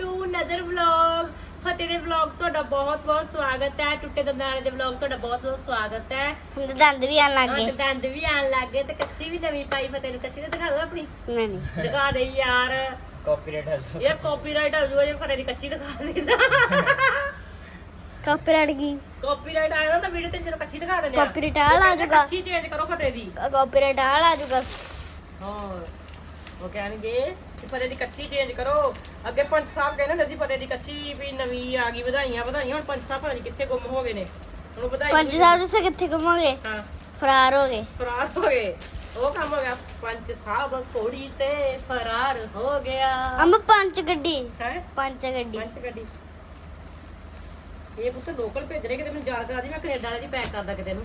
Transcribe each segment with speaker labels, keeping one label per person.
Speaker 1: To ਨਦਰ vlog ਫਤਿਹ ਦੇ vlog ਤੁਹਾਡਾ ਬਹੁਤ ਬਹੁਤ ਸਵਾਗਤ ਹੈ। ਟੁੱਟੇ ਦੰਦਾਂ ਦੇ ਵਲੌਗ ਤੁਹਾਡਾ ਬਹੁਤ ਬਹੁਤ ਸਵਾਗਤ ਹੈ।
Speaker 2: ਹੁਣ ਦੰਦ ਵੀ ਆਣ ਲੱਗ
Speaker 1: ਹਾਂ
Speaker 2: ਗਏ।
Speaker 1: ਤੇ ਦੰਦ ਵੀ ਆਣ ਲੱਗ ਤੇ ਕੱਚੀ ਵੀ ਨਵੀਂ ਪਾਈ। ਫਤਿਹ ਨੂੰ ਕੱਚੀ ਤੇ ਦਿਖਾ ਦਿਓ ਆਪਣੀ।
Speaker 2: ਨਹੀਂ ਨਹੀਂ।
Speaker 1: ਦਿਖਾ ਦੇ ਯਾਰ।
Speaker 3: ਕਾਪੀਰਾਈਟ ਹੈ
Speaker 1: ਯਾਰ ਕਾਪੀਰਾਈਟ ਆ ਜੂਗਾ ਜੇ ਫਤਿਹ ਦੀ ਕੱਚੀ ਦਿਖਾ ਦਿੱਤਾ
Speaker 2: ਕਾਪੀਰਾਈਟ ਕੀ?
Speaker 1: ਕਾਪੀਰਾਈਟ ਆਇਆ ਤਾਂ ਵੀਡੀਓ ਤੇ ਜਦੋਂ ਕੱਚੀ ਦਿਖਾ ਦਿੰਦੇ
Speaker 2: Copyright ਆਲਾ ਆ ਜਾਊਗਾ।
Speaker 1: ਕੱਚੀ ਚੇਂਜ ਕਰੋ ਫਤਿਹ ਦੀ।
Speaker 2: ਕਾਪੀਰਾਈਟ ਆ ਜਾਊਗਾ
Speaker 1: ਹਾਂ ਉਹ ਕਹਿਣਗੇ ਕਿ ਪਤੇ ਦੀ ਕੱਚੀ ਚੇਂਜ ਕਰੋ। ਅੱਗੇ ਪੰਚ ਸਾਹਿਬ ਕਹਿੰਦੇ ਹੁੰਦੇ ਸੀ ਪਤੇ ਦੀ ਕੱਚੀ ਵੀ ਨਵੀਂ ਆ ਗਈ ਵਧਾਈਆਂ ਵਧਾਈਆਂ। ਹੁਣ ਪੰਚ ਸਾਹਿਬ ਪਤਾ ਨਹੀਂ ਕਿੱਥੇ ਗੁੰਮ ਹੋ ਗਏ ਨੇ। ਹੁਣ ਵਧਾਈ
Speaker 2: ਪੰਜ ਸਾਹਿਬ ਤੁਸੀਂ ਕਿੱਥੇ ਘੁੰਮੋਗੇ
Speaker 1: ਹਾਂ
Speaker 2: ਫਰਾਰ ਹੋ ਗਏ।
Speaker 1: ਫਰਾਰ ਹੋ ਗਏ। ਉਹ ਕੰਮ ਹੋ ਗਿਆ। ਪੰਚ ਸਾਹਿਬ ਕੋੜੀ ਤੇ ਫਰਾਰ ਹੋ ਗਿਆ।
Speaker 2: ਅੰਬ ਪੰਜ ਗੱਡੀ।
Speaker 1: ਹੈ?
Speaker 2: ਪੰਜ ਗੱਡੀ।
Speaker 1: ਪੰਚ ਗੱਡੀ। ਇਹ ਪੁੱਤ ਲੋਕਲ ਭੇਜਣੇ ਕਿਤੇ ਮੈਨੂੰ ਯਾਦ ਕਰਾ ਦੀ ਮੈਂ ਕੈਨੇਡਾ ਵਾਲੇ ਦੀ ਪੈਕ ਕਰਦਾ ਕਿਤੇ ਨੂੰ।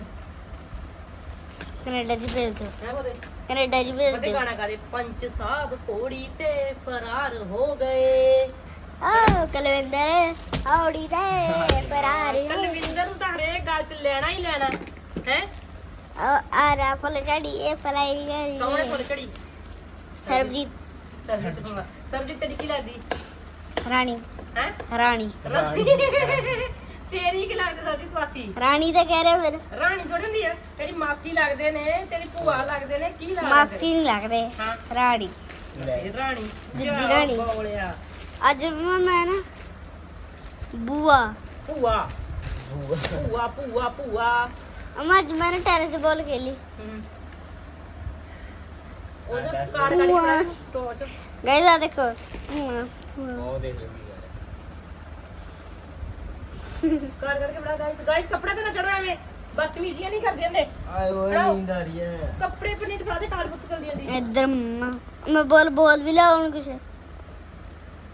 Speaker 2: ਕੈਨੇਡਾ 'ਚ ਭੇਜ ਦਿਓ।
Speaker 1: ਹੈ ਬੋਲੇ?
Speaker 2: ਕੈਨੇਡਾ 'ਚ ਭੇਜ ਦਿਓ।
Speaker 1: ਗਾਣਾ ਗਾ ਦੇ ਪੰਚ ਸਾਹਿਬ ਕੋੜੀ ਤੇ ਫਰਾਰ ਹੋ ਗਏ।
Speaker 2: ਆ ਕਲਵਿੰਦਰ ਹੌੜੀ ਦੇ ਫਰਾਰ ਹੋ
Speaker 1: ਕਲਵਿੰਦਰ ਨੂੰ ਤਾਂ ਹਰੇਕ ਗੱਲ 'ਚ ਲੈਣਾ ਹੀ ਲੈਣਾ ਹੈ?
Speaker 2: ਆ ਆ ਰਾ ਫੁੱਲ ਝੜੀ ਇਹ ਫਲਾਈ
Speaker 1: ਕੌਣ ਹੈ
Speaker 2: ਗਈ
Speaker 1: ਫੁੱਲ ਝੜੀ?
Speaker 2: ਸਰਬਜੀਤ।
Speaker 1: ਸਰਜੀਤ ਸਰਜੀਤ ਤੇਰੀ ਕੀ ਲੱਗਦੀ?
Speaker 2: ਰਾਣੀ।
Speaker 1: ਹੈ?
Speaker 2: ਰਾਣੀ।
Speaker 1: ਤੇਰੀ ਕੀ ਲੱਗਦੀ ਸਰਜੀਤ ਵਾਸੀ
Speaker 2: ਰਾਣੀ ਤਾਂ ਕਹਿ ਰਿਹਾ ਫਿਰ।
Speaker 1: ਰਾਣੀ ਥੋੜੀ ਹੁੰਦੀ ਹੈ ਤੇਰੀ ਮਾਸੀ ਲੱਗਦੇ ਨੇ ਤੇਰੀ ਭੂਆ ਲੱਗਦੇ ਨੇ ਕੀ ਲੱਗਦੇ?
Speaker 2: ਮਾਸੀ ਨਹੀਂ ਲੱਗਦੇ
Speaker 1: ਹਾਂ।
Speaker 2: ਰਾਣੀ।
Speaker 1: ਇਹ ਰਾਣੀ।
Speaker 2: ਦੂਜੀ
Speaker 1: ਜਾ
Speaker 2: ਰਾਣੀ।
Speaker 1: ਬੋਲਿਆ
Speaker 2: ਅੱਜ ਮੈਂ ਮੈਂ ਨਾ ਬੂਆ।
Speaker 1: ਭੂਆ। ਭੂਆ ਭੂਆ ਭੂਆ।
Speaker 2: ਅਮਾ ਅੱਜ ਮੈਂ ਨਾ ਟੈਰੇਸ ਬਾਲ ਖੇਲੀ।
Speaker 1: ਹਮ। ਉਹ ਜੋ ਕਾਰ ਗਾੜੀ
Speaker 2: ਭੂਆ।
Speaker 1: ਟੋਚ
Speaker 2: ਗਾਇਸ ਆ ਦੇਖੋ। ਭੂਆ, ਭੂਆ।
Speaker 3: ਉਹ ਦੇਖ ਲਈ
Speaker 1: ਕਾਰ ਕਰਕੇ ਬੜਾ ਗਾਇਸ ਗਾਇਸ ਕੱਪੜੇ ਤੇ ਨਾ ਚੜੋ ਐਵੇਂ। ਬਦਤਮੀਜ਼ੀਆਂ ਨਹੀਂ ਕਰਦੇ ਹੁੰਦੇ
Speaker 3: ਆਏ ਓਏ
Speaker 1: ਬੜਾਓ।
Speaker 3: ਨੀਂਦ ਆ ਰਹੀ ਹੈ।
Speaker 1: ਕੱਪੜੇ ਪਰ ਨਹੀਂ ਦਿਖਾਦੇ ਕਾਰ ਬੁੱਤ ਚਲਦੀ ਜਾਂਦੀ।
Speaker 2: ਇੱਧਰ ਮੰਮਾ ਮੈਂ ਬੋਲ ਬੋਲ ਵੀ ਲਾਉਣ ਕੁਛ।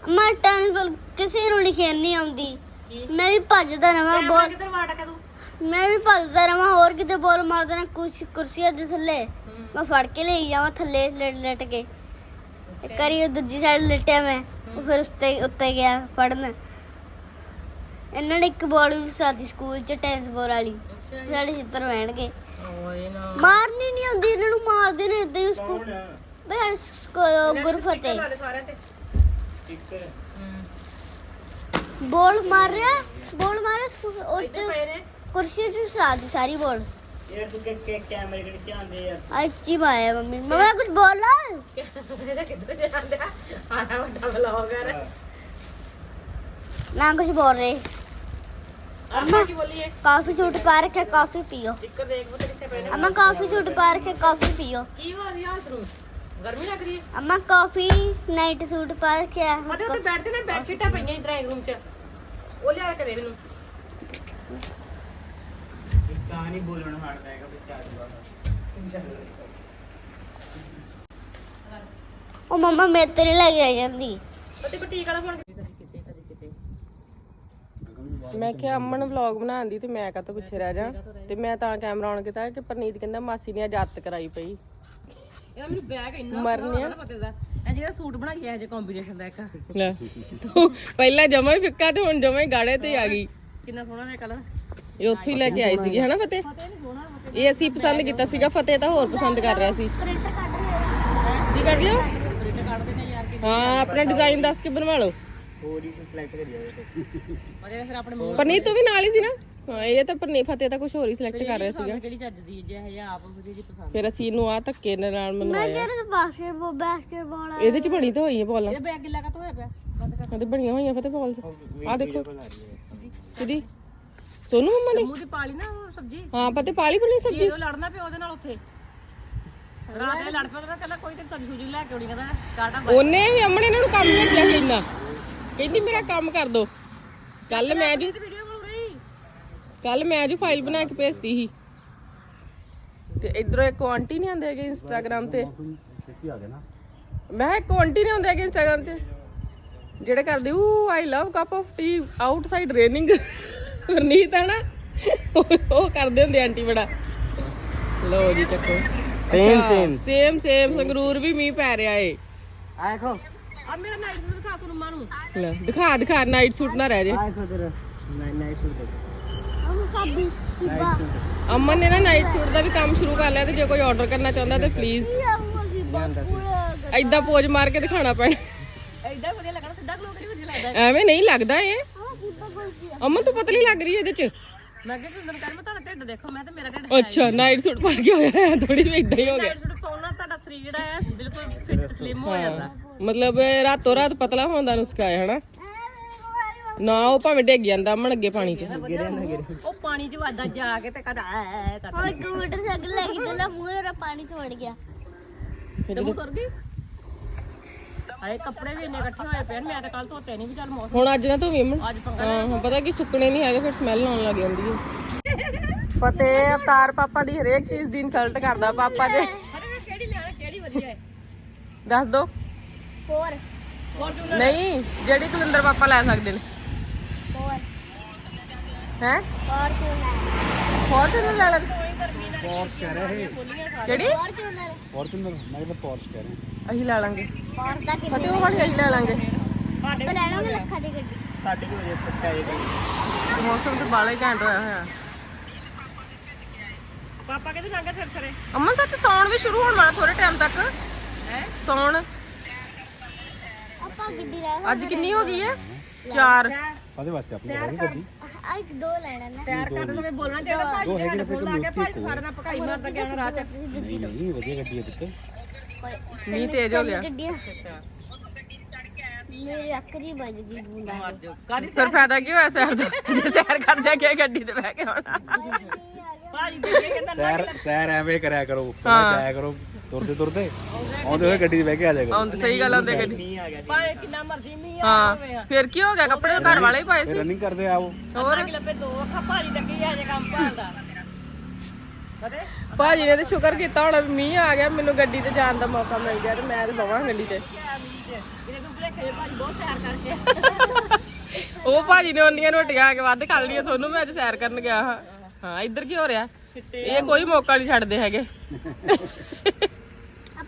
Speaker 2: ਮੈਂ ਟੈਨਿਸ ਬਾਲ ਕਿਸੇ ਨੂੰ ਲਿਖਿਆ ਨਹੀਂ ਆਉਂਦੀ।
Speaker 1: ਕੀ?
Speaker 2: ਮੈਂ ਵੀ ਭੱਜਦਾ ਰਵਾਂ
Speaker 1: ਬੋਲ।
Speaker 2: ਬੋਲ
Speaker 1: ਕਿੱਧਰ ਵਾਟਾ ਕਾ ਤੂੰ?
Speaker 2: ਮੈਂ ਵੀ ਭੱਜਦਾ ਰਵਾਂ ਹੋਰ ਕਿਤੇ ਬੋਲ ਮਾਰ ਦੇਣਾ ਕੁਛ ਕੁਰਸੀਆਂ ਦੇ ਥੱਲੇ। ਮੈਂ ਫੜ ਕੇ ਲਈ ਜਾਵਾਂ ਥੱਲੇ ਲਟ ਲਟ ਕੇ। ਉਹ ਦੂਜੀ ਸਾਈਡ ਲਟਿਆ ਮੈਂ। ਉਹ ਫਿਰ ਉੱਤੇ ਉੱਤੇ ਗਿਆ ਫੜਨ। ਇਹਨਾਂ ਨੇ ਇੱਕ ਬੋਲ ਵੀ ਫਸਾਤੀ ਸਕੂਲ ਚ ਟੈਨਿਸ ਬਾਲ ਵਾਲੀ। ਸਾਡੇ ਛਿੱਤਰ
Speaker 1: ਓਏ ਨਾ।
Speaker 2: ਮਾਰਨੀ ਨਹੀਂ ਆਉਂਦੀ ਇਹਨਾਂ ਨੂੰ ਮਾਰਦੇ ਨੇ ਇਦਾਂ ਹੀ ਉਸਕੋ ਬਈ ਸਕੋ ਗੁਰਫਤੇ
Speaker 1: ਤੇ।
Speaker 2: ਬੋਲ ਮਾਰ ਰਿਹਾ ਬੋਲ ਮਾਰਿਆ ਉਹ ਕੁਰਸੀ ਚ ਸਾਦੀ ਸਾਰੀ ਬੋਲ।
Speaker 3: ਯਾਰ ਤੂੰ ਕਿ ਕਿ ਕੈਮਰੇ ਕਿਹੜੇ ਧਿਆਨ ਯਾਰ?
Speaker 2: ਅੱਛੀ ਪਾਇਆ ਮੰਮੀ ਮਮਾ ਕੁਝ ਬੋਲ।
Speaker 1: ਇਹਦਾ ਕਿੱਧਰ ਜਾਂਦੇ ਆ ਆਇਆ ਵੱਡਾ ਵਲੌਗਰ
Speaker 2: ਨਾ ਕੁਝ ਬੋਲ ਰਹੇ।
Speaker 1: ਅੰਮਾ ਕੀ ਬੋਲੀਏ
Speaker 2: ਕਾਫੀ ਛੂਟ ਪਾ ਰੱਖਿਆ ਕਾਫੀ ਪੀਓ।
Speaker 1: ਸਟicker ਦੇਖ ਬੁੱਤ ਕਿੱਥੇ ਪਏ ਨੇ
Speaker 2: ਅਮਾ ਕਾਫੀ ਛੂਟ ਪਾ ਰੱਖਿਆ ਕਾਫੀ ਪੀਓ।
Speaker 1: ਕੀ ਹੋ ਰਿਹਾ ਤੈਨੂੰ ਗਰਮੀ ਲੱਗ ਰਹੀ ਹੈ?
Speaker 2: ਅਮਾ ਕਾਫੀ ਨਾਈਟ ਸੂਟ ਪਾ ਰੱਖਿਆ।
Speaker 1: ਮਤੇ ਉੱਤੇ ਬੈਠਦੇ ਨੇ ਬੈੱਡ ਸ਼ੀਟਾਂ ਪਈਆਂ ਡਰਾਇੰਗ ਰੂਮ 'ਚ। ਉਹ ਲਿਆ ਕੇ ਦੇ ਮੈਨੂੰ।
Speaker 3: ਇੱਕ ਕਹਾਣੀ ਬੋਲਣ ਹਟਦਾ ਹੈਗਾ ਬੱਚਾ ਅੱਜ
Speaker 2: ਉਹ ਮਮਾ ਮੇਰੇ ਤੇ ਨਹੀਂ ਲੈ ਕੇ ਆ ਜਾਂਦੀ।
Speaker 1: ਪਤੀ ਬੁਟੀਕ ਵਾਲਾ ਫੋਨ ਮੈਂ ਕਿਹਾ ਅਮਨ ਵਲੌਗ ਬਣਾਉਂਦੀ ਤੇ ਮੈਂ ਕਾਹਤੋਂ ਪਿੱਛੇ ਰਹਿ ਜਾ? ਤੇ ਮੈਂ ਤਾਂ ਕੈਮਰਾ ਆਨ ਕੀਤਾ ਕਿ ਪਰਨੀਤ ਕਹਿੰਦਾ ਮਾਸੀ ਨੇ ਆਜ਼ਾਦ ਕਰਾਈ ਪਈ। ਇਹਦਾ ਮੈਨੂੰ ਬੈਗ ਇੰਨਾ ਮਰਨੀ ਆ। ਪਤੇ ਦਾ ਇਹ ਜਿਹੜਾ ਸੂਟ ਬਣਾਈ ਹੈ ਜੇ ਕੰਬੀਨੇਸ਼ਨ ਦਾ ਇੱਕ। ਲੈ ਪਹਿਲਾਂ ਜਮਾ ਹੀ ਫਿੱਕਾ ਤੇ ਹੁਣ ਜਮਾ ਹੀ ਗਾੜੇ ਤੇ ਆ ਗਈ। ਕਿੰਨਾ ਸੋਹਣਾ ਹੈ ਕਲਰ ਇਹ ਉੱਥੇ ਹੀ ਲੈ ਕੇ ਆਈ ਸੀਗੀ ਹਨਾ ਫਤਿਹ? ਇਹ ਅਸੀਂ ਪਸੰਦ ਕੀਤਾ ਸੀਗਾ ਫਤਿਹ ਤਾਂ ਹੋਰ ਪਸੰਦ ਕਰ ਰਿਹਾ ਸੀ। ਕੀ ਕਰ ਲਿਓ ਹਾਂ? ਆਪਣਾ ਡਿਜ਼ਾਈਨ ਦੱਸ ਕੇ ਬਣਵਾ ਲਓ।
Speaker 3: ਹੋਰ ਹੀ ਸਿਲੈਕਟ ਕਰੀ ਜਾਵੇ
Speaker 1: ਫਿਰ ਆਪਣੇ ਪਰਨੀਤ ਤੂੰ ਵੀ ਨਾਲ ਹੀ ਸੀ ਨਾ। ਹਾਂ ਇਹ ਤਾਂ ਪਰਨੀ ਫਤਿਹ ਤਾਂ ਕੁਝ ਹੋਰ ਹੀ ਸਿਲੈਕਟ ਕਰ ਰਿਹਾ ਸੀਗਾ।
Speaker 4: ਕਿਹੜੀ ਜੇ ਆਪ ਪਸੰਦ
Speaker 1: ਫਿਰ ਅਸੀਂ ਇਹਨੂੰ ਆ ਧੱਕੇ ਨਾਲ
Speaker 2: ਮੈਂ
Speaker 1: ਮਨਵਾਇਆ।
Speaker 2: ਕਿਹਾ ਤੇ ਬਾਸਕਟਬਾਲ ਬਾਸਕਟਬਾਲ ਆ
Speaker 1: ਇਹਦੇ ਚ ਬਣੀ ਤਾਂ ਹੋਈ ਹੈ ਬੋਲਾਂ
Speaker 4: ਇਹ ਬੈਗ ਗਿੱਲਾ ਕਾ ਹੋਇਆ ਪਿਆ? ਬੰਦ ਕਰ।
Speaker 1: ਉਹਦੇ ਬਣੀਆਂ ਹੋਈਆਂ ਫਤਿਹ ਬੋਲਸ ਆ ਦੇਖੋ। ਕਿਹਦੀ? ਸੋਨੂ ਮੰਮਾ ਨੇ
Speaker 4: ਮੂੰਹ ਦੀ ਪਾਲੀ ਨਾ ਉਹ ਸਬਜੀ।
Speaker 1: ਹਾਂ ਪਤੇ ਪਾਲੀ ਬਣੀ ਸਬਜੀ।
Speaker 4: ਜਦੋਂ ਲੜਨਾ ਪਿਆ ਉਹਦੇ ਨਾਲ ਉੱਥੇ। ਰਾਤ ਦੇ ਲੜ ਪਿਆ ਉਹਦੇ ਕਹਿੰਦਾ ਕੋਈ ਤੇ ਸਬਜੀ ਸੂਜੀ ਲੈ ਕੇ ਆਉਣੀ ਕਹਿੰਦਾ ਟਾਟਾ
Speaker 1: ਉਹਨੇ ਵੀ ਅਮਨ ਇਹਨਾਂ ਨੂੰ ਕੰਮ ਭੇਜਿਆ ਸੀ ਇੰਨਾ। ਕਹਿੰਦੀ ਮੇਰਾ ਕੰਮ ਕਰ ਦੋ। ਕੱਲ ਮੈਂ ਜੀ
Speaker 4: ਵੀਡੀਓ ਬਣ ਰਹੀ
Speaker 1: ਕੱਲ ਮੈਂ ਜੀ ਫਾਈਲ ਬਣਾ ਕੇ ਭੇਜਤੀ ਸੀ। ਤੇ ਇਧਰੋਂ ਇੱਕ ਆਂਟੀ ਨਹੀਂ ਆਉਂਦੇ ਹੈਗੇ ਇੰਸਟਾਗ੍ਰam ਤੇ। ਮੈਂ ਇੱਕ ਆਂਟੀ ਨਹੀਂ ਆਉਂਦੇ ਹੈਗੇ ਇੰਸਟਾਗ੍ਰam ਤੇ। ਜਿਹੜੇ ਕਰਦੇ ਊ I love cup of tea outside raining Varneet ਹੈ ਨਾ ਉਹ- ਉਹ ਕਰਦੇ ਹੁੰਦੇ ਆਂਟੀ ਬੜਾ। ਲਓ ਜੀ ਚੱਕੋ।
Speaker 3: Same, same.
Speaker 1: Same same Sangrur ਵੀ ਮੀਂਹ ਪੈ ਰਿਹਾ ਏ।
Speaker 3: ਆ ਦੇਖੋ।
Speaker 4: ਆ ਮੇਰਾ ਨਾਈਟ ਨੂੰ ਦਿਖਾ ਤੂੰ ਮਾਂ ਨੂੰ।
Speaker 1: ਲੈ ਦਿਖਾ ਦਿਖਾ ਨਾਈਟ ਸੂਟ ਨਾ ਰਹਿ ਜੇ।
Speaker 3: ਆ ਦੇਖੋ ਤੇਰਾ ਨਾਈ ਨਾਈ ਸੂਟ ਦੇਖੋ।
Speaker 2: ਅਮਾ ਸਾਬੀ ਸਿੱਬਾ
Speaker 1: ਅਮਨ ਨੇ ਨਾ ਨਾਈਟ ਸੂਟ ਦਾ ਵੀ ਕੰਮ ਸ਼ੁਰੂ ਕਰ ਲਿਆ ਤੇ ਜੇ ਕੋਈ ਆਰਡਰ ਕਰਨਾ ਚਾਹੁੰਦਾ ਤੇ ਪਲੀਜ਼
Speaker 2: ਅਮਾ ਸਿੱਬਾ ਪੂਰਾ
Speaker 1: ਐਦਾਂ ਪੋਜ ਮਾਰ ਕੇ ਦਿਖਾਣਾ ਪੈਣਾ। ਐਡਾ ਵਧੀਆ ਲੱਗਣਾ ਸਿੱਧਾ ਗਲੋ ਕਰੀ ਵਧੀਆ ਲੱਗਦਾ।
Speaker 4: ਐਵੇਂ ਨਹੀਂ ਲੱਗਦਾ ਇਹ।
Speaker 2: ਹਾਂ ਬੁੱਢਾ ਬੋਲ ਗਿਆ
Speaker 4: ਅਮਨ ਤੂੰ ਪਤਲੀ ਲੱਗ ਰਹੀ ਹੈ ਇਹਦੇ ਚ।
Speaker 1: ਮੈਂ ਕਿਹਾ ਸੁੰਦਰ ਕਰ ਮੈਂ ਤੁਹਾਡਾ ਢਿੱਡ ਦੇਖੋ ਮੈਂ ਤੇ ਮੇਰਾ ਢਿੱਡ
Speaker 4: ਅੱਛਾ ਨਾਈਟ ਸੂਟ ਪਾ ਕੇ ਹੋਇਆ ਹੈ ਥੋੜੀ ਵੀ ਇਦਾਂ ਹੀ ਹੋ ਗਿਆ।
Speaker 1: ਨਾਈਟ ਸੂਟ ਪਾਉਣਾ ਤੁਹਾਡਾ ਸਰੀਰ ਜਿਹੜਾ ਹੈ ਬਿਲਕੁਲ ਫਿੱਟ ਸਲਿਮ ਹੋ ਜਾਂਦਾ।
Speaker 4: ਮਤਲਬ ਰਾਤੋਂ ਰਾਤ ਪਤਲਾ ਹੋਣ ਦਾ ਨੁਸਖਾ ਹੈ ਹਨਾ? ਨਾ ਉਹ ਭਾਵੇਂ ਡਿੱਗ ਜਾਂਦਾ ਅਮਨ ਅੱਗੇ ਪਾਣੀ 'ਚ।
Speaker 1: ਉਹ ਪਾਣੀ 'ਚ ਵਾਦਾ ਜਾ ਕੇ ਤੇ ਕਦਾ ਐ ਕਰਦਾ।
Speaker 2: ਹੋਰ ਇੱਕ ਮੋਟਰਸਾਈਕਲ ਲੈ ਕੇ ਚੱਲਾ ਮੂੰਹ ਮੇਰਾ ਪਾਣੀ ਚ ਵੜ ਗਿਆ।
Speaker 1: ਤੇ ਮੂੰਹ ਤੁਰ ਗਈ? ਹਾਏ ਕੱਪੜੇ ਵੀ ਇੰਨੇ ਇਕੱਠੇ ਹੋਏ ਪਏ ਨੇ ਮੈਂ ਤਾਂ ਕੱਲ ਧੋਤੇ ਨਹੀਂ ਵੀ ਚੱਲ ਮੌਸਮ
Speaker 4: ਹੁਣ ਅੱਜ ਨਾ ਤੂੰ ਅਮਨ?
Speaker 1: ਅੱਜ ਪੰਗਾ
Speaker 4: ਹਾਂ ਹਾਂ ਪਤਾ ਕੀ ਸੁੱਕਣੇ ਨਹੀਂ ਹੈਗੇ ਫਿਰ ਸਮੈਲ ਆਉਣ ਲੱਗ ਜਾਂਦੀ ਹੈ। ਫਤਿਹ ਅਵਤਾਰ ਪਾਪਾ ਦੀ ਹਰੇਕ ਚੀਜ਼ ਦੀ ਇਨਸਲਟ ਕਰਦਾ ਪਾਪਾ ਦੇ।
Speaker 1: ਅਰੇ ਮੈਂ ਕਿਹੜੀ ਲੈਣਾ ਕਿਹੜੀ ਵਧੀਆ ਹੈ?
Speaker 4: ਦੱਸ ਦੋ। ਨਹੀਂ ਜਿਹੜੀ ਕੁਲਿੰਦਰ ਪਾਪਾ ਲੈ ਸਕਦੇ ਨੇ। ਹੈ?
Speaker 2: ਫੋਰਚੂਨਰ
Speaker 4: ਫੋਰਚੂਨਰ ਲੈ? ਲੈਣ?
Speaker 5: ਪੋਰਸ਼ ਕਹਿ ਰਹੇ
Speaker 4: ਕਿਹੜੀ?
Speaker 2: ਫੋਰਚੂਨਰ
Speaker 5: ਫੋਰਚੂਨਰ ਮੈਂ ਤਾਂ ਪੋਰਸ਼ ਕਹਿ ਰਿਹਾ।
Speaker 4: ਅਸੀਂ ਲੈ ਲਾਂਗੇ।
Speaker 2: ਫੋਰ ਦਾ ਕਿੰਨਾ
Speaker 4: ਫਤਿਹ ਉਹ ਵਾਲੀ ਅਸੀਂ ਲੈ ਲਾਂਗੇ।
Speaker 1: ਸਾਡੇ
Speaker 2: ਤੇ ਲੈਣਾ ਲੱਖਾਂ ਦੀ ਗੱਡੀ?
Speaker 5: ਸਾਡੇ ਕੋਲ ਜੇ ਪੱਕਾ ਇਹ
Speaker 4: ਮੌਸਮ ਤੇ ਬਾਲਾ ਹੀ ਘੈਂਟ ਹੋਇਆ ਹੋਇਆ।
Speaker 1: ਪਾਪਾ ਕਹਿੰਦੇ ਲੰਗਾ ਸਿਰ ਸਰੇ
Speaker 4: ਅਮਨ ਸੱਚ ਸੌਣ ਵੀ ਸ਼ੁਰੂ ਹੋਣ ਵਾਲਾ ਥੋੜੇ ਟਾਈਮ ਤੱਕ।
Speaker 1: ਹੈ?
Speaker 4: ਸੌਣ।
Speaker 2: ਲੈ
Speaker 4: ਅੱਜ ਕਿੰਨੀ ਹੋ ਗਈ ਹੈ 4
Speaker 5: ਕਾਦੇ ਵਾਸਤੇ ਆਪਣੀ ਸਾਰੀ ਗੱਡੀ
Speaker 2: ਆ ਇੱਕ ਦੋ ਲੈਣਾ ਨਾ
Speaker 1: ਸੈਰ ਕਰਦੇ ਸਮੇਂ ਬੋਲਣਾ ਚਾਹੀਦਾ ਭਾਜੀ ਦੇ ਹੈਡਫੋਨ ਲਾ ਕੇ ਭਾਜੀ ਸਾਰੇ ਨਾਲ ਪਕਾਈ ਮਾਰਦਾ ਗਿਆ ਰਾਹ ਚ
Speaker 2: ਦੂਜੀ ਲਓ
Speaker 5: ਨਹੀਂ ਵਧੀਆ ਗੱਡੀ ਹੈ ਦਿੱਤੇ
Speaker 2: ਕੋਈ
Speaker 4: ਮੀਂਹ ਤੇਜ਼ ਹੋ ਗਿਆ
Speaker 2: ਗੱਡੀਆਂ ਮੇਰੀ ਅੱਖ ਜੀ ਵੱਜ ਗਈ ਬੂੰਦਾ
Speaker 1: ਮਾਰ ਦਿਓ ਕਾਦੀ
Speaker 4: ਫਿਰ ਫਾਇਦਾ ਕੀ ਹੋਇਆ ਸੈਰ ਦਾ ਜੇ ਸੈਰ ਕਰਦੇ ਆ ਕਿ ਗੱਡੀ ਤੇ ਬਹਿ ਕੇ ਆਉਣਾ
Speaker 1: ਭਾਜੀ ਦੇ ਕੇ ਕਹਿੰਦਾ
Speaker 5: ਸੈਰ ਸੈਰ ਐਵੇਂ ਕਰਿਆ ਕਰੋ ਪਹਿਲਾਂ ਜਾਇਆ ਕਰੋ ਤੁਰਦੇ ਤੁਰਦੇ ਆਉਂਦੇ ਹੋਏ ਗੱਡੀ 'ਚ ਬਹਿ ਕੇ ਆ ਕਰੋ।
Speaker 4: ਆਉਂਦੇ ਸਹੀ ਗੱਲ ਆਉਂਦੇ ਗੱਡੀ।
Speaker 1: ਭਾਵੇਂ ਕਿੰਨਾ ਮਰਜ਼ੀ ਮੀਂਹ ਆ
Speaker 4: ਹਾਂ ਫਿਰ ਕੀ ਹੋ ਗਿਆ? ਕੱਪੜੇ ਘਰ ਵਾਲੇ ਹੀ ਪਾਏ ਸੀ।
Speaker 5: ਰਨਿੰਗ ਕਰਦੇ ਆਓ
Speaker 1: ਹੋਰ? ਕਿ ਲੱਭੇ ਦੋ ਅੱਖਾਂ ਭਾਜੀ ਲੱਗੀ ਆ ਜੇ ਕੰਮ ਭਾਲਦਾ
Speaker 4: ਭਾਜੀ ਨੇ ਤੇ ਸ਼ੁਕਰ ਕੀਤਾ ਹੋਣਾ ਮੀਂਹ ਆ ਗਿਆ ਮੈਨੂੰ ਗੱਡੀ ਤੇ ਜਾਣ ਦਾ ਮੌਕਾ ਮਿਲ ਗਿਆ ਤੇ ਮੈਂ ਤੇ ਬਵਾਂ ਗੱਡੀ ਤੇ।
Speaker 1: ਇਹਦੇ ਤੋਂ ਭਲੇਖੇ ਭਾਜੀ ਬਹੁਤ ਸੈਰ ਕਰਕੇ।
Speaker 4: ਉਹ ਭਾਜੀ ਨੇ ਉਹਨੀਆਂ ਰੋਟੀਆਂ ਆ ਕੇ ਵੱਧ ਖਾ ਲਈਆਂ ਤੁਹਾਨੂੰ ਮੈਂ ਅੱਜ ਸੈਰ ਕਰਨ ਗਿਆ ਹਾਂ। ਹਾਂ ਇੱਧਰ ਕੀ ਹੋ ਰਿਹਾ? ਇਹ ਕੋਈ ਮੌਕਾ ਨਹੀਂ ਛੱਡਦੇ ਹੈਗੇ।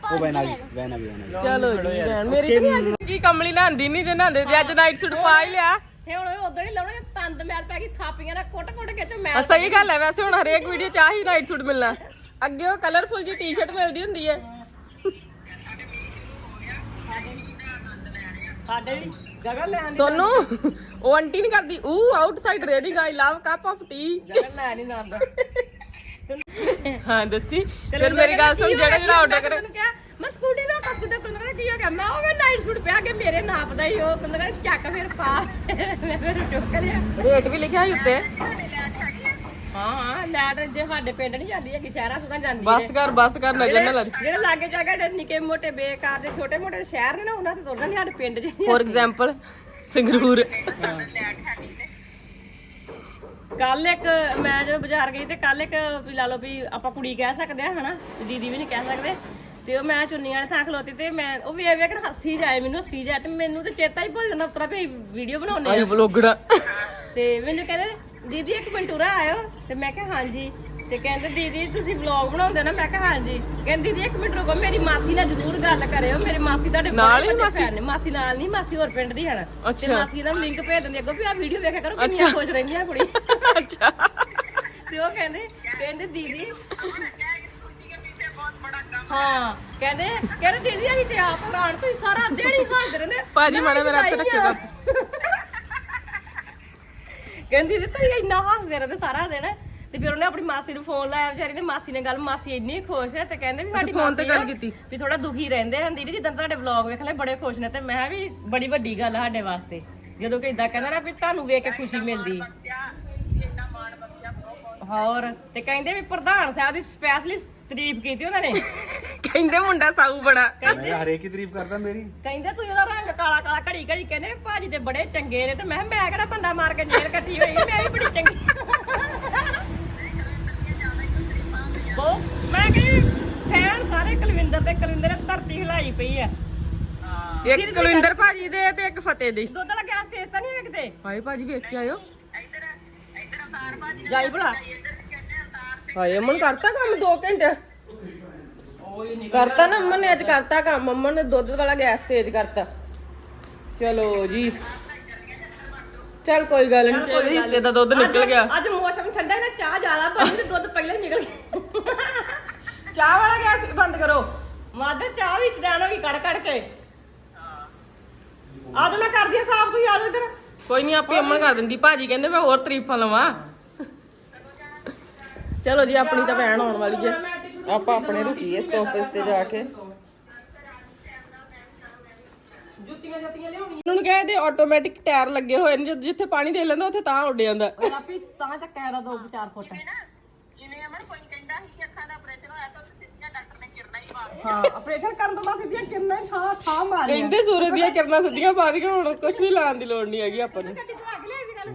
Speaker 5: ਉਹ ਵੈਨ ਆ ਗਈ ਵੈਨ ਆ ਗਈ ਵੈਨ ਆ ਗਈ
Speaker 4: ਚਲੋ ਜੀ ਭੈਣ ਮੇਰੀ ਤੇ ਨਹੀਂ ਅੱਜ ਕੀ ਕਮਲੀ ਨਹਾਉਂਦੀ ਨਹੀਂ ਜੇ ਨਹਾਉਂਦੇ ਤੇ ਅੱਜ ਨਾਈਟ ਸੂਟ ਪਾ ਹੀ ਲਿਆ।
Speaker 1: ਫੇ ਹੁਣ ਉਦੋਂ ਹੀ ਲਾਉਣਾ ਤੰਦ ਮੈਲ ਪੈ ਗਈ ਥਾਪੀਆਂ ਨਾਲ ਕੁੱਟ ਕੁੱਟ ਕੇ ਤੇ
Speaker 4: ਆ
Speaker 1: ਮੈਲ
Speaker 4: ਸਹੀ ਗੱਲ ਹੈ ਵੈਸੇ ਹੁਣ ਹਰੇਕ ਵੀਡੀਓ ਚ ਆਹੀ ਨਾਈਟ ਸੂਟ ਮਿਲਣਾ। ਅੱਗੇ ਉਹ ਕਲਰਫੁਲ ਜੀ ਟੀ-ਸ਼ਰਟ ਮਿਲਦੀ ਹੁੰਦੀ ਹੈ।
Speaker 1: ਸਾਡੇ ਵੀ
Speaker 4: ਸੋਨੂ ਉਹ ਆਂਟੀ ਨਹੀਂ ਕਰਦੀ ਊ outside raining I love cup of tea
Speaker 1: Gagan ਲੈ ਨਹੀਂ ਨਾਂਦਾ
Speaker 4: ਹਾਂ ਦੱਸੀ। ਫਿਰ ਮੇਰੀ ਗੱਲ ਸੁਣ ਜਿਹੜਾ ਜਿਹੜਾ ਆਰਡਰ ਕਰੇ
Speaker 1: ਮੈਂ ਸਕੂਟੀ ਦਾ ਸਕੂਟਰ ਕੋਲ ਕਹਿੰਦਾ ਕੀ ਹੋ ਗਿਆ? ਮੈਂ ਉਹ ਮੈਂ ਨਾਈਟ ਸੂਟ ਪਿਆ ਕੇ ਮੇਰੇ ਨਾਪ ਦਾ ਹੀ ਉਹ ਕਹਿੰਦਾ ਚੱਕ ਫਿਰ ਪਾ। ਮੈਂ ਫਿਰ ਚੁੱਕ ਲਿਆ।
Speaker 4: ਰੇਟ ਵੀ ਲਿਖਿਆ ਸੀ ਉੱਤੇ?
Speaker 1: ਹਾਂ ਹਾਂ ਲੈਟ ਜੇ ਸਾਡੇ ਪਿੰਡ ਨਹੀਂ ਜਾਂਦੀ ਹੈਗੀ ਸ਼ਹਿਰਾਂ ਸੁਕਾਂ ਜਾਂਦੀ
Speaker 4: ਬਸ ਕਰ ਬਸ ਕਰ ਨਜ਼ਰ ਨਾ ਲੱਗ
Speaker 1: ਜਿਹੜੇ ਲਾਗੇ ਜਾਗੇ ਦੇ ਨਿੱਕੇ ਮੋਟੇ ਬੇਕਾਰ ਦੇ ਛੋਟੇ ਮੋਟੇ ਸ਼ਹਿਰ ਨੇ ਨਾ ਉਹਨਾਂ ਤੇ ਤੁਰਦਾ ਨਹੀਂ ਸਾਡੇ ਪਿੰਡ 'ਚ
Speaker 4: ਫੋਰ ਐਗਜ਼ਾਮਪਲ ਸੰਗਰੂਰ।
Speaker 1: ਕੱਲ ਇੱਕ ਮੈਂ ਜਦੋਂ ਬਾਜ਼ਾਰ ਗਈ ਤੇ ਕੱਲ ਇੱਕ ਵੀ ਲਾ ਲਓ ਵੀ ਆਪਾਂ ਕੁੜੀ ਕਹਿ ਸਕਦੇ ਆ ਹਨਾ ਵੀ ਦੀਦੀ ਵੀ ਨਹੀਂ ਕਹਿ ਸਕਦੇ। ਤੇ ਉਹ ਮੈਂ ਚੁੰਨੀਆਂ ਵਾਲੇ ਥਾਂ ਖਲੋਤੀ ਤੇ ਮੈਂ ਉਹ ਵੇਖ ਵੇਖ ਕੇ ਹੱਸੀ ਜਾਏ ਮੈਨੂੰ ਹੱਸੀ ਜਾਏ ਤੇ ਮੈਨੂੰ ਤੇ ਚੇਤਾ ਹੀ ਭੁੱਲ ਜਾਂਦਾ ਉਤਰਾ ਵੀ ਵੀਡੀਓ ਬਣਾਉਣੇ
Speaker 4: ਵਲੋਗੜਾ
Speaker 1: ਤੇ ਮੈਨੂੰ ਕਹਿੰਦੇ ਦੀਦੀ ਇੱਕ ਮਿੰਟ ਉਰਾ ਆਇਓ। ਤੇ ਮੈਂ ਕਿਹਾ ਹਾਂਜੀ। ਤੇ ਕਹਿੰਦੇ ਦੀਦੀ ਤੁਸੀਂ ਵਲੌਗ ਬਣਾਉਂਦੇ ਨਾ? ਮੈਂ ਕਿਹਾ ਹਾਂਜੀ। ਕਹਿੰਦੀ ਦੀਦੀ ਇੱਕ ਮਿੰਟ ਰੁਕੋ ਮੇਰੀ ਮਾਸੀ ਨਾਲ ਜ਼ਰੂਰ ਗੱਲ ਕਰਿਓ। ਮੇਰੀ ਮਾਸੀ ਤੁਹਾਡੇ
Speaker 4: ਨਾਲ ਹੀ
Speaker 1: fan ਨੇ। ਮਾਸੀ ਨਾਲ ਨਹੀਂ ਮਾਸੀ ਹੋਰ ਪਿੰਡ ਦੀ ਹੈ ਨਾ। ਤੇ। ਮਾਸੀ ਦਾ ਲਿੰਕ ਭੇਜ ਦਿੰਦੀ ਅੱਗੋਂ ਵੀ ਆ ਵੀਡੀਓ ਵੇਖਿਆ ਕਰੋ ਕਿੰਨੀਆਂ ਖੁਸ਼ ਰਹਿੰਦੀਆਂ ਕੁੜੀ।
Speaker 4: ਅੱਛਾ।
Speaker 1: ਤੇ ਉਹ ਕਹਿੰਦੇ ਕਹਿੰਦੇ ਦੀਦੀ ਹਾਂ। ਕਹਿੰਦੇ ਕਹਿੰਦੇ ਦੀਦੀ ਅਸੀਂ ਤੇ ਆਪ ਹੈਰਾਨ ਤੁਸੀਂ ਸਾਰਾ ਦਿਨ ਹੀ ਹੱਸਦੇ ਰਹਿੰਦੇ।
Speaker 4: ਭਾਜੀ ਮਾੜਾ ਮੇਰਾ ਹੱਥ
Speaker 1: ਆ। ਕਹਿੰਦੀ ਦੀਦੀ ਤੁਸੀਂ ਇੰਨਾ ਹੱਸਦੇ ਰਹਿੰਦੇ ਸਾਰਾ ਦਿਨ। ਤੇ ਫਿਰ ਉਹਨੇ ਆਪਣੀ ਮਾਸੀ ਨੂੰ ਫੋਨ ਲਾਇਆ ਵਿਚਾਰੀ ਨੇ ਮਾਸੀ ਨੇ ਗੱਲ ਮਾਸੀ ਇੰਨੀ ਖੁਸ਼ ਹੈ ਤੇ ਕਹਿੰਦੇ ਵੀ ਸਾਡੀ
Speaker 4: phone ਤੇ
Speaker 1: ਮਾਸੀ
Speaker 4: ਗੱਲ ਕੀਤੀ।
Speaker 1: ਵੀ ਥੋੜਾ ਦੁਖੀ ਰਹਿੰਦੇ ਹਨ ਦੀਦੀ ਜਿੱਦਾਂ ਤੁਹਾਡੇ ਵਲੌਗ ਵੇਖ ਲੈ ਬੜੇ ਖੁਸ਼ ਨੇ ਤੇ ਮੈਂ ਕਿਹਾ ਵੀ ਬੜੀ ਵੱਡੀ ਗੱਲ ਆ ਸਾਡੇ ਵਾਸਤੇ। ਜਦੋਂ ਕਿ ਇਦਾਂ ਕਹਿੰਦਾ ਨਾ ਵੀ ਤੁਹਾਨੂੰ ਵੇਖ ਕੇ ਖੁਸ਼ੀ ਮਿਲਦੀ। ਹੋਰ ਤੇ ਕਹਿੰਦੇ ਵੀ ਪ੍ਰਧਾਨ ਸਾਹਿਬ ਦੀ ਸਪੈਸ਼ਲੀ ਤਾਰੀਫ ਕੀਤੀ ਉਹਨਾਂ ਨੇ।
Speaker 4: ਕਹਿੰਦੇ ਮੁੰਡਾ ਸਾਊ ਬੜਾ।
Speaker 5: ਮੈਂ ਹਰੇਕ ਹੀ ਤਾਰੀਫ ਕਰਦਾ ਮੇਰੀ।
Speaker 1: ਕਹਿੰਦੇ ਤੂੰ ਉਹਦਾ ਰੰਗ ਕਾਲਾ ਕਾਲਾ ਘੜੀ ਘੜੀ ਕਹਿੰਦੇ ਭਾਜੀ ਤੇ ਬੜੇ ਚੰਗੇ ਨੇ ਤੇ ਮੈਂ ਕਿਹਾ ਮੈਂ ਕਿਹੜਾ ਬੰਦਾ ਮਾਰ ਕੇ ਜੇਲ੍ਹ ਕੱਟੀ ਹੋਈ ਮੈਂ ਵੀ ਬੜੀ ਚੰਗੀ। ਬਹੁਤ। ਮੈਂ ਕਹਿੰਦੀ ਫੈਨ ਸਾਰੇ ਕੁਲਵਿੰਦਰ ਤੇ ਕੁਲਵਿੰਦਰ ਨੇ ਧਰਤੀ ਹਿਲਾਈ ਪਈ ਆ
Speaker 4: ਇੱਕ ਕੁਲਵਿੰਦਰ ਭਾਜੀ ਦੇ ਤੇ ਇੱਕ ਫਤਿਹ ਦੇ।
Speaker 1: ਦੁੱਧ ਵਾਲਾ ਗੈਸ ਤੇਜ਼ ਤਾਂ ਨਹੀਂ ਹੈ ਕਿਤੇ?
Speaker 4: ਹਾਏ ਭਾਜੀ ਵੇਖ ਕੇ ਆਇਓ।
Speaker 1: ਜਾਈ ਭਲਾ।
Speaker 4: ਹਾਏ ਅਮਨ ਕਰਤਾ ਕੰਮ 2 ਘੰਟੇ? ਕਰਤਾ ਨਾ ਅਮਨ ਨੇ ਅੱਜ ਕਰਤਾ ਕੰਮ। ਅਮਨ ਨੇ ਦੁੱਧ ਵਾਲਾ ਗੈਸ ਤੇਜ਼ ਕਰਤਾ। ਚਲੋ ਜੀ। ਚੱਲ ਕੋਈ ਗੱਲ ਨਹੀਂ ਤੇਰੇ ਹਿੱਸੇ ਦਾ ਦੁੱਧ ਨਿਕਲ ਗਿਆ।
Speaker 1: ਅੱਜ ਮੌਸਮ ਠੰਡਾ ਹੈ ਨਾ ਚਾਹ ਜ਼ਿਆਦਾ ਬਣੀ ਤੇ ਦੁੱਧ ਪਹਿਲਾਂ ਹੀ ਨਿਕਲ ਗਿਆ।
Speaker 4: ਚਾਹ ਵਾਲਾ ਗੈਸ ਬੰਦ ਕਰੋ।
Speaker 1: ਮਾਦਾ ਚਾਹ ਵੀ ਸਦਾਨ ਹੋ ਗਈ ਕੜ ਕੜ ਕੇ। ਆ ਜਾ ਮੈਂ ਕਰਦੀ ਆ ਸਾਫ਼ ਤੁਸੀਂ ਆ ਜਾਓ ਇੱਧਰ।
Speaker 4: ਕੋਈ ਨਹੀਂ ਆਪੇ ਅਮਨ ਕਰ ਦਿੰਦੀ। ਭਾਜੀ ਕਹਿੰਦੇ ਮੈਂ ਹੋਰ ਤਾਰੀਫਾਂ ਲਵਾਂ। ਚਲੋ ਜੀ ਆਪਣੀ ਤਾਂ ਭੈਣ ਆਉਣ ਵਾਲੀ ਹੈ। ਆਪਾਂ ਆਪਣੇ ਰੁਕੀਏ ਸਟਾਪੇਜ ਤੇ ਜਾ ਕੇ।
Speaker 1: ਜੁੱਤੀਆਂ ਜੁੱਤੀਆਂ ਲਿਆਉਣੀ
Speaker 4: ਉਹਨਾਂ ਨੂੰ ਕਹਿੰਦੇ ਆਟੋਮੈਟਿਕ ਟਾਇਰ ਲੱਗੇ ਹੋਏ ਨੇ। ਜਿੱਥੇ ਪਾਣੀ ਦੇ ਲੈਂਦਾ ਉੱਥੇ ਤਾਂ ਉੱਡ ਜਾਂਦਾ।
Speaker 1: ਆਪੀ ਤਾਂ ਚੱਕਿਆ ਦਾ 2-4 ਫੁੱਟ ਹਾਂ ਆਪਰੇਸ਼ਨ ਕਰਨ ਤੋਂ ਬਾਅਦ ਸਿੱਧੀਆਂ ਕਿਰਨਾਂ ਹੀ ਠਾ ਠਾ ਮਾਰੀਆਂ।
Speaker 4: ਕਹਿੰਦੇ ਸੂਰਜ ਦੀਆਂ ਕਿਰਨਾਂ ਸਿੱਧੀਆਂ ਪਾ ਰਹੀਆਂ ਹੁਣ ਕੁਝ ਵੀ ਲਾਉਣ ਦੀ ਲੋੜ ਨਹੀਂ ਹੈਗੀ ਆਪਾਂ ਨੂੰ।
Speaker 1: ਗੱਡੀ ਤੋਂ ਆ ਕੇ ਲਿਆਈ ਸੀ ਗੱਲ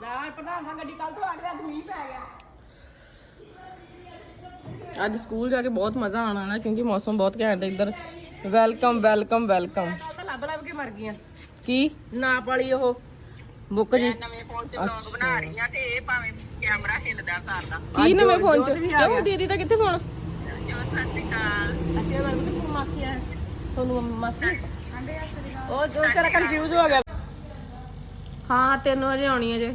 Speaker 1: ਲੈ ਪ੍ਰਧਾਨ ਸਾਹਿਬ ਗੱਡੀ ਕੱਲ ਤੋਂ ਆ ਕੇ ਅੱਜ ਮੀਂਹ ਪੈ ਗਿਆ।
Speaker 4: ਅੱਜ ਸਕੂਲ ਜਾ ਕੇ ਬਹੁਤ ਮਜ਼ਾ ਆਉਣਾ ਨਾ ਕਿਉਂਕਿ ਮੌਸਮ ਬਹੁਤ ਘੈਂਟ ਹੈ ਇੱਧਰ। ਵੈਲਕਮ ਵੈਲਕਮ ਵੈਲਕਮ
Speaker 1: ਕੱਲ ਤਾਂ ਲੱਭ ਲੱਭ ਕੇ ਮਰ ਗਈਆਂ।
Speaker 4: ਕੀ?
Speaker 1: ਨਾਪ ਵਾਲੀ ਉਹ ਬੁੱਕ ਜੀ।
Speaker 4: ਕੀ ਨਵੇਂ ਫੋਨ ਚ? ਕਿਉਂ ਦੀਦੀ ਦਾ ਕਿੱਥੇ ਫੋਨ
Speaker 1: ਅੱਛਾ ਮੈਂ ਕਿਹਾ ਮਾਸੀ ਆ। ਤੁਹਾਨੂੰ ਮਾਸੀ? ਉਹ ਜੋ ਤੇਰਾ ਕਨਫਿਊਜ਼ ਹੋ ਗਿਆ।
Speaker 4: ਹਾਂ 3 ਵਜੇ ਆਉਣੀ ਹੈ ਜੇ।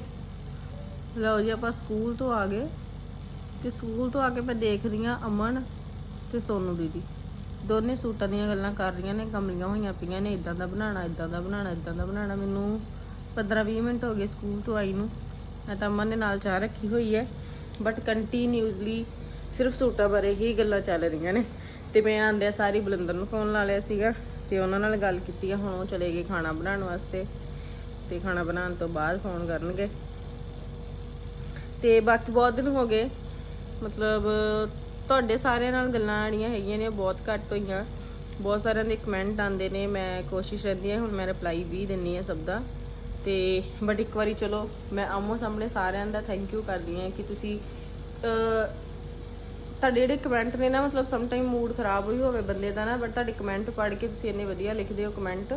Speaker 4: ਲਓ ਜੀ ਆਪਾਂ ਸਕੂਲ ਤੋਂ ਆ ਗਏ। ਤੇ ਸਕੂਲ ਤੋਂ ਆ ਕੇ ਮੈਂ ਦੇਖ ਰਹੀ ਹਾਂ ਅਮਨ ਤੇ ਸੋਨੂ ਦੀਦੀ। ਦੋਨੇ ਸੂਟਾਂ ਦੀਆਂ ਗੱਲਾਂ ਕਰ ਰਹੀਆਂ ਨੇ ਕਮਲੀਆਂ ਹੋਈਆਂ ਪਈਆਂ ਨੇ ਇਦਾਂ ਦਾ ਬਣਾਉਣਾ ਇਦਾਂ ਦਾ ਬਣਾਉਣਾ ਇਦਾਂ ਦਾ ਬਣਾਉਣਾ। ਮੈਨੂੰ 15-20 ਮਿੰਟ ਹੋ ਗਏ ਸਕੂਲ ਤੋਂ ਆਈ ਨੂੰ। ਮੈਂ ਤਾਂ ਅਮਨ ਨੇ ਨਾਲ ਚਾਹ ਰੱਖੀ ਹੋਈ ਹੈ ਬਟ ਕੰਟੀਨਿਊਸਲੀ ਸਿਰਫ ਸੂਟਾਂ ਬਾਰੇ ਹੀ ਗੱਲਾਂ ਚੱਲ ਰਹੀਆਂ ਨੇ। ਤੇ ਮੈਂ ਆਂਦਿਆ ਸਾਰੀ ਬਲਿੰਦਰ ਨੂੰ ਫੋਨ ਲਾ ਲਿਆ ਸੀਗਾ ਤੇ ਉਹਨਾਂ ਨਾਲ ਗੱਲ ਕੀਤੀ ਆ, ਹੁਣ ਉਹ ਚਲੇ ਗਏ ਖਾਣਾ ਬਣਾਉਣ ਵਾਸਤੇ। ਤੇ ਖਾਣਾ ਬਣਾਉਣ ਤੋਂ ਬਾਅਦ ਫੋਨ ਕਰਨਗੇ। ਤੇ ਬਾਕੀ ਬਹੁਤ ਦਿਨ ਹੋ ਗਏ, ਮਤਲਬ ਤੁਹਾਡੇ ਸਾਰਿਆਂ ਨਾਲ ਗੱਲਾਂ ਆੜੀਆਂ ਹੈਗੀਆਂ ਨੇ ਉਹ ਬਹੁਤ ਘੱਟ ਹੋਈਆਂ। ਬਹੁਤ ਸਾਰਿਆਂ ਦੇ ਕਮੈਂਟ ਆਉਂਦੇ ਨੇ, ਮੈਂ ਕੋਸ਼ਿਸ਼ ਰਹਿੰਦੀ ਹੈ, ਹੁਣ ਮੈਂ ਰਿਪਲਾਈ ਵੀ ਦਿੰਨੀ ਆ ਸਭ ਦਾ। ਤੇ ਬਟ ਇੱਕ ਵਾਰੀ ਚਲੋ, ਮੈਂ ਆਮੋ ਸਾਹਮਣੇ ਸਾਰਿਆਂ ਦਾ ਥੈਂਕ ਯੂ ਕਰਦੀ ਹਾਂ ਕਿ ਤੁਸੀਂ ਤੁਹਾਡੇ ਜਿਹੜੇ ਕਮੈਂਟ ਨੇ ਨਾ, ਮਤਲਬ ਸਮ ਟਾਈਮ ਮੂਡ ਖਰਾਬ ਹੋਈ ਹੋਵੇ ਬੰਦੇ ਦਾ ਨਾ ਬਟ ਤੁਹਾਡੇ ਕਮੈਂਟ ਪੜ੍ਹ ਕੇ ਤੁਸੀਂ ਇੰਨੇ ਵਧੀਆ ਲਿਖਦੇ ਹੋ ਕਮੈਂਟ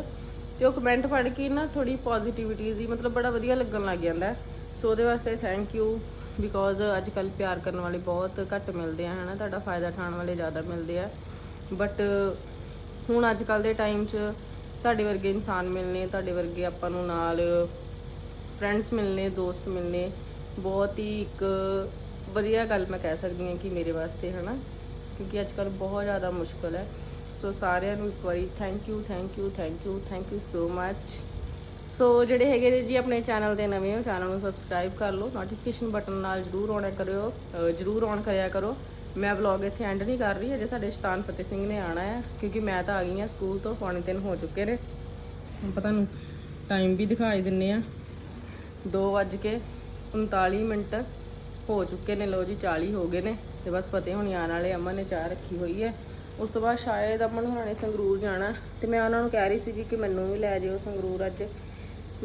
Speaker 4: ਤੇ ਉਹ ਕਮੈਂਟ ਪੜ੍ਹ ਕੇ ਨਾ ਥੋੜੀ ਪੋਜ਼ਿਟਿਵਿਟੀ ਜੀ ਮਤਲਬ ਬੜਾ ਵਧੀਆ ਲੱਗਣ ਲੱਗ ਜਾਂਦਾ ਸੋ ਉਹਦੇ ਵਾਸਤੇ ਥੈਂਕ ਯੂ ਬਿਕੋਜ਼ ਅੱਜ ਕੱਲ ਪਿਆਰ ਕਰਨ ਵਾਲੇ ਬਹੁਤ ਘੱਟ ਮਿਲਦੇ ਆ, ਹਨਾ, ਤੁਹਾਡਾ ਫਾਇਦਾ ਠਾਣ ਵਾਲੇ ਜ਼ਿਆਦਾ ਮਿਲਦੇ ਆ। ਬਟ ਹੁਣ ਅੱਜ ਕੱਲ ਦੇ ਟਾਈਮ 'ਚ ਤੁਹਾਡੇ ਵਰਗੇ ਇਨਸਾਨ ਮਿਲਨੇ, ਤੁਹਾਡੇ ਵਰਗੇ ਆਪਾਂ ਨੂੰ ਨਾਲ ਫਰੈਂਡਸ ਮਿਲਨੇ, ਦੋਸਤ ਮਿਲਨੇ, ਬਹੁਤ ਹੀ ਇੱਕ ਵਧੀਆ ਗੱਲ ਮੈਂ ਕਹਿ ਸਕਦੀ ਹਾਂ ਕਿ ਮੇਰੇ ਵਾਸਤੇ, ਹਨਾ? ਕਿਉਂਕਿ ਅੱਜ ਕੱਲ ਬਹੁਤ ਜ਼ਿਆਦਾ ਮੁਸ਼ਕਲ ਹੈ। ਸੋ ਸਾਰਿਆਂ ਨੂੰ ਇੱਕ ਵਾਰੀ thank you thank you thank you thank you so much so ਜਿਹੜੇ ਹੈਗੇ ਨੇ ਜੀ ਆਪਣੇ ਚੈਨਲ ਦੇ ਨਵੇਂ ਹੋ ਚੈਨਲ ਨੂੰ ਸਬਸਕ੍ਰਾਈਬ ਕਰ ਲਓ ਨੋਟੀਫਿਕੇਸ਼ਨ ਬਟਨ ਨਾਲ ਜਰੂਰ ਆਨ ਕਰਿਓ ਜਰੂਰ ਆਨ ਕਰਿਆ ਕਰੋ। ਮੈਂ ਵਲੌਗ ਇੱਥੇ ਐਂਡ ਨਹੀਂ ਕਰ ਰਹੀ ਅਜੇ ਸਾਡੇ ਸ਼ਤਾਨ ਫਤਿਹ ਸਿੰਘ ਨੇ ਆਣਾ ਹੈ, ਕਿਉਂਕਿ ਮੈਂ ਤਾਂ ਆ ਗਈ ਹਾਂ ਸਕੂਲ ਤੋਂ, ਪੌਣੇ ਤਿੰਨ ਹੋ ਚੁੱਕੇ ਨੇ। ਆਪਾਂ ਤੁਹਾਨੂੰ ਟਾਈਮ ਵੀ ਦਿਖਾਈ ਦਿੰਨੇ ਆ। 2:39 ਮਿੰਟ ਹੋ ਚੁੱਕੇ ਨੇ ਲੋ ਜੀ 40 ਹੋ ਗਏ ਨੇ, ਤੇ ਬਸ ਫਤਿਹ ਹੋਣੀ ਆਣ ਵਾਲੇ, ਅਮਨ ਨੇ ਚਾਹ ਰੱਖੀ ਹੋਈ ਹੈ। ਉਸ ਤੋਂ ਬਾਅਦ ਸ਼ਾਇਦ ਅਮਨ ਹੋਣਾ ਨੇ ਸੰਗਰੂਰ ਜਾਣਾ, ਤੇ ਮੈਂ ਉਹਨਾਂ ਨੂੰ ਕਹਿ ਰਹੀ ਸੀ ਕਿ ਮੈਨੂੰ ਵੀ ਲੈ ਜਿਓ ਸੰਗਰੂਰ ਅੱਜ।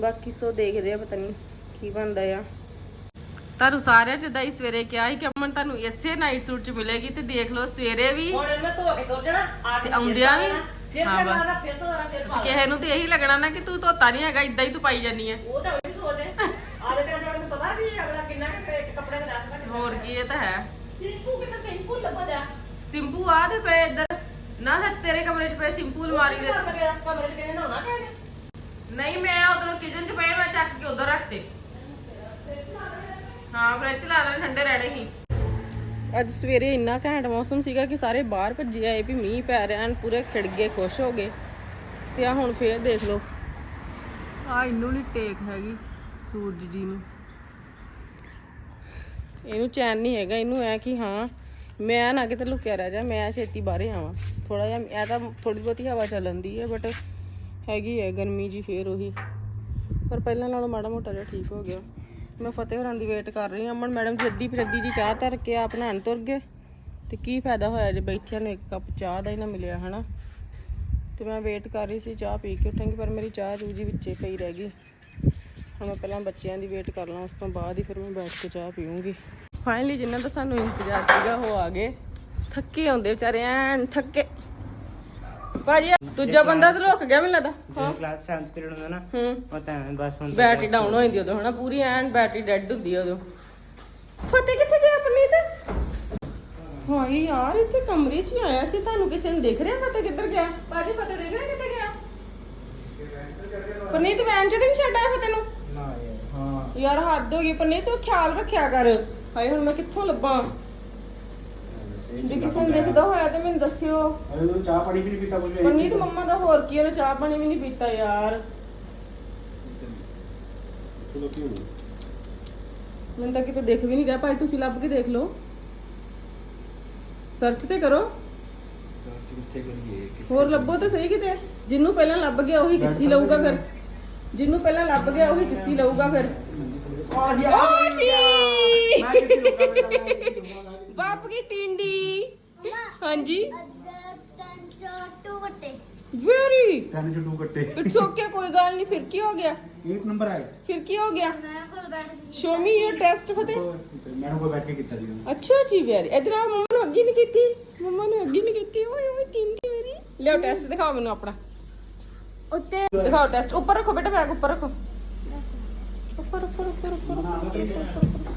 Speaker 4: ਬਾਕੀ ਸੋ ਦੇਖਦੇ ਆ, ਪਤਾ ਨਹੀਂ ਕੀ ਬਣਦਾ ਆ। ਤੁਹਾਨੂੰ ਸਾਰਿਆਂ ਜਿੱਦਾਂ ਹੀ ਸਵੇਰੇ ਕਿਹਾ ਸੀ ਕਿ ਅਮਨ ਤੁਹਾਨੂੰ ਇਸੇ ਨਾਈਟ ਸੂਟ 'ਚ ਮਿਲੇਗੀ ਤੇ ਦੇਖ ਲਓ ਸਵੇਰੇ ਵੀ
Speaker 1: ਹੁਣ ਇਹਨੂੰ ਮੈਂ ਧੋ ਕੇ ਤੁਰ ਜਾਣਾ ਆ ਕੇ
Speaker 4: ਤੇ ਆਉਂਦਿਆਂ ਵੀ?
Speaker 1: ਫਿਰ
Speaker 4: ਹਾਂ
Speaker 1: ਮੈਂ
Speaker 4: ਬਸ।
Speaker 1: ਲਾਣਾ ਫਿਰ ਧੋਣਾ ਫਿਰ ਪਾ
Speaker 4: ਕਿਸੇ ਨੂੰ ਤੇ ਇਹੀ ਲੱਗਣਾ ਨਾ ਕਿ ਤੂੰ ਧੋਤਾ ਨਹੀਂ ਹੈਗਾ ਇਦਾਂ ਹੀ ਤੂੰ ਪਾਈ ਜਾਨੀ ਹੈ
Speaker 1: ਉਹ ਤਾਂ ਉਹ ਵੀ ਸੋਚਦੇ ਆ ਦੇ ਟਾਈਮ ਨੂੰ ਪਤਾ ਵੀ ਅਗਲਾ ਕਿੰਨਾ ਕੁ ਇੱਕ ਕੱਪੜੇ ਦਾ ਰਸ ਘੱਟ
Speaker 4: ਹੋਰ ਕੀ ਇਹ ਤਾਂ ਹੈ।
Speaker 1: ਸਿੰਪੂ ਕਿਤੇ ਸਿੰਪੂ ਲੱਭਦਾ
Speaker 4: ਸਿੰਪੂ ਆ ਤੇ ਪਏ ਇੱਧਰ। ਨਾ ਸੱਚ ਤੇਰੇ ਕਮਰੇ 'ਚ ਪਏ ਸਿੰਪੂ ਅਲਮਾਰੀ ਦੇ।
Speaker 1: ਕਮਰੇ ਚ ਨਹਾਉਣਾ ਕਿਹਨੇ
Speaker 4: ਨਹੀਂ ਮੈਂ ਉਧਰੋਂ ਕਿਚਨ 'ਚ ਪਏ ਮੈਂ ਚੱਕ ਕੇ ਉਧਰ ਰੱਖਤੇ। ਹਾਂ ਫ੍ਰਿਜ ਲਾ ਦੇ ਠੰਡੇ ਰਹਿਣੇ ਸੀ ਅੱਜ ਸਵੇਰੇ ਇੰਨਾ ਘੈਂਟ ਮੌਸਮ ਸੀਗਾ ਕਿ ਸਾਰੇ ਬਾਹਰ ਭੱਜੇ ਆਏ ਵੀ ਮੀਂਹ ਪੈ ਰਿਹਾ ਐਨ ਪੂਰੇ ਖਿੜ ਗਏ ਖੁਸ਼ ਹੋ ਗਏ। ਤੇ ਆ ਹੁਣ ਫੇਰ ਦੇਖ ਲਓ। ਆ ਇਹਨੂੰ ਨਹੀਂ ਟੇਕ ਹੈਗੀ ਸੂਰਜ ਜੀ ਨੂੰ। ਇਹਨੂੰ ਚੈਨ ਨਹੀਂ ਹੈਗਾ ਇਹਨੂੰ ਐ ਕਿ ਹਾਂ ਮੈਂ ਨਾ ਕਿਤੇ ਲੁਕਿਆ ਰਹਿ ਜਾ ਮੈਂ ਛੇਤੀ ਬਾਹਰੇ ਆਵਾਂ। ਥੋੜਾ ਜਿਹਾ ਇਹ ਤਾਂ ਥੋੜੀ ਬਹੁਤੀ ਹਵਾ ਚੱਲਦੀ ਹੈ ਬਟ ਹੈਗੀ ਹੈ ਗਰਮੀ ਜੀ ਫੇਰ ਉਹੀ। ਪਰ ਪਹਿਲਾਂ ਨਾਲੋਂ ਮਾੜਾ ਮੋਟਾ ਜਿਹਾ ਠੀਕ ਹੋ ਗਿਆ। ਮੈਂ ਫਤਿਹ ਹੋਰਾਂ ਦੀ ਵੇਟ ਕਰ ਰਹੀ ਹਾਂ। ਅਮਨ ਮੈਡਮ ਜੀ ਅੱਧੀ ਫਿਰ ਅੱਧੀ ਜੀ ਚਾਹ ਧਰ ਕੇ ਆਪ ਨਹਾਣ ਤੁਰ ਗਏ। ਤੇ ਕੀ ਫਾਇਦਾ ਹੋਇਆ ਜੇ ਬੈਠਿਆਂ ਨੂੰ ਇੱਕ ਕੱਪ ਚਾਹ ਦਾ ਹੀ ਨਾ ਮਿਲਿਆ, ਹਨਾ? ਤੇ ਮੈਂ ਵੇਟ ਕਰ ਰਹੀ ਸੀ, ਚਾਹ ਪੀ ਕੇ ਉੱਠਾਂਗੀ, ਪਰ ਮੇਰੀ ਚਾਹ ਰੂਜੀ ਵਿੱਚੇ ਪਈ ਰਹਿ ਗਈ। ਹੁਣ ਮੈਂ ਪਹਿਲਾਂ ਬੱਚਿਆਂ ਦੀ ਵੇਟ ਕਰ ਲਾਂ, ਉਸ ਤੋਂ ਬਾਅਦ ਹੀ ਫਿਰ ਮੈਂ ਬੈਠ ਕੇ ਚਾਹ ਪੀਊਂਗੀ। ਫਾਈਨਲੀ ਜਿਨ੍ਹਾਂ ਦਾ ਸਾਨੂੰ ਇੰਤਜ਼ਾਰ ਸੀਗਾ, ਉਹ ਆ ਗਏ। ਥੱਕੇ ਆਉਂਦੇ ਵਿਚਾਰੇ, ਐਨ ਥੱਕੇ। ਭਾਜੀ ਦੂਜਾ ਬੰਦਾ ਤਾਂ ਰੁਕ ਗਿਆ ਮੈਨੂੰ ਲੱਗਦਾ।
Speaker 3: ਜਦੋਂ ਕਲਾਸ 7 ਪੀਰੀਅਡ ਹੁੰਦਾ ਨਾ
Speaker 4: ਹੂੰ।
Speaker 3: ਉਹ ਤਾਂ ਐਵੇਂ ਬਸ ਹੁਣ
Speaker 4: ਬੈਟਰੀ ਡਾਊਨ ਹੋ ਜਾਂਦੀ ਉਦੋਂ ਹਨਾ? ਪੂਰੀ ਐਨ ਬੈਟਰੀ ਡੈੱਡ ਹੁੰਦੀ ਆ ਉਦੋਂ। ਫਤਿਹ ਕਿੱਥੇ ਗਿਆ ਪਰਨੀਤ? ਹਾਂ ਯਾਰ ਇੱਥੇ ਕਮਰੇ 'ਚ ਹੀ ਆਇਆ ਸੀ। ਤੁਹਾਨੂੰ ਕਿਸੇ ਨੂੰ ਦੇਖ ਰਿਹਾ ਫਤਿਹ ਕਿੱਧਰ ਗਿਆ? ਭਾਜੀ ਫਤਿਹ ਦੇਖ ਰਿਹਾ ਕਿੱਥੇ ਗਿਆ? ਪਰਨੀਤ ਵੈਨ 'ਚ ਤਾਂ ਨਹੀਂ ਛੱਡਿਆ ਫਤਿਹ ਨੂੰ?
Speaker 3: ਨਾ ਯਾਰ ਹਾਂ।
Speaker 4: ਯਾਰ ਹੱਦ ਹੋ ਗਈ। ਪਰਨੀਤ ਤੂੰ ਖਿਆਲ ਰੱਖਿਆ ਕਰ। ਹਾਏ ਹੁਣ ਮੈਂ ਕਿੱਥੋਂ ਲੱਭਾਂ? ਜੇ ਕਿਸੇ ਨੂੰ ਦਿਖਦਾ ਹੋਇਆ ਤਾਂ ਮੈਨੂੰ ਦੱਸਿਓ।
Speaker 3: ਅਰੇ ਤੂੰ ਚਾਹ ਪਾਣੀ ਵੀ ਨਹੀਂ ਪੀਤਾ ਕੁਝ ਵੀ?
Speaker 4: ਪਰਨੀਤ ਮੰਮਾ ਦਾ ਹੋਰ ਕੀ ਉਹਨੇ ਚਾਹ ਪਾਣੀ ਵੀ ਨਹੀਂ ਪੀਤਾ ਯਾਰ। ਮੈਨੂੰ ਤਾਂ ਕਿਤੇ ਦਿਖ ਵੀ ਨਹੀਂ ਰਿਹਾ। ਭਾਈ ਤੁਸੀਂ ਲੱਭ ਕੇ ਦੇਖ ਲਓ। ਸਰਚ ਤੇ ਕਰੋ।
Speaker 5: ਸਰਚ ਕਿੱਥੇ ਕਰੀਏ?
Speaker 4: ਹੋਰ ਲੱਭੋ ਤਾਂ ਸਹੀ ਕਿਤੇ। ਜਿਹਨੂੰ ਪਹਿਲਾਂ ਲੱਭ ਗਿਆ ਉਹੀ ਕਿੱਸੀ ਲਊਗਾ ਫਿਰ। ਜਿਹਨੂੰ ਪਹਿਲਾਂ ਲੱਭ ਗਿਆ ਉਹੀ ਕਿੱਸੀ ਲਊਗਾ ਫਿਰ। ਓ ਜੀ ਬਾਪ ਕੀ ਟਿੰਡੀ ਹਾਂਜੀ। ਵੈਰੀ
Speaker 5: ਕੰਨ ਚ ਟੂ ਕੱਟੇ
Speaker 4: ਇਟਸ ਓਕੇ ਕੋਈ ਗੱਲ ਨਹੀਂ ਫਿਰ ਕੀ ਹੋ ਗਿਆ?
Speaker 5: 8 ਨੰਬਰ ਆਏ
Speaker 4: ਫਿਰ ਕੀ ਹੋ ਗਿਆ?
Speaker 2: ਮੈਂ ਗਈ।
Speaker 4: ਸ਼ੋ ਮੀ ਯੋਰ ਟੈਸਟ ਫਤਿਹ।
Speaker 5: ਮੈਨੂੰ ਕੋਈ ਬੈਠ ਕੇ ਕੀਤਾ ਸੀ।
Speaker 4: ਅੱਛਾ ਜੀ ਵੈਰੀ ਇਧਰ ਆ ਮੰਮਾ ਨੂੰ ਅੱਗੇ ਨਹੀਂ ਕੀਤੀ। ਮੰਮਾ ਨੇ ਅੱਗੇ ਨਹੀਂ ਕੀਤੀ। ਓਏ ਓਏ ਟਿੰਡੀ ਮੇਰੀ। ਲਿਓ ਟੈਸਟ ਦਿਖਾਓ ਮੈਨੂੰ ਆਪਣਾ।
Speaker 2: ਉੱਤੇ
Speaker 4: ਦਿਖਾਓ ਟੈਸਟ ਉੱਪਰ ਰੱਖੋ ਬੇਟਾ ਬੈਗ ਉੱਪਰ ਰੱਖੋ। ਉੱਪਰ ਉੱਪਰ ਉੱਪਰ ਉੱਪਰ ਉੱਪਰ, ਉੱਪਰ।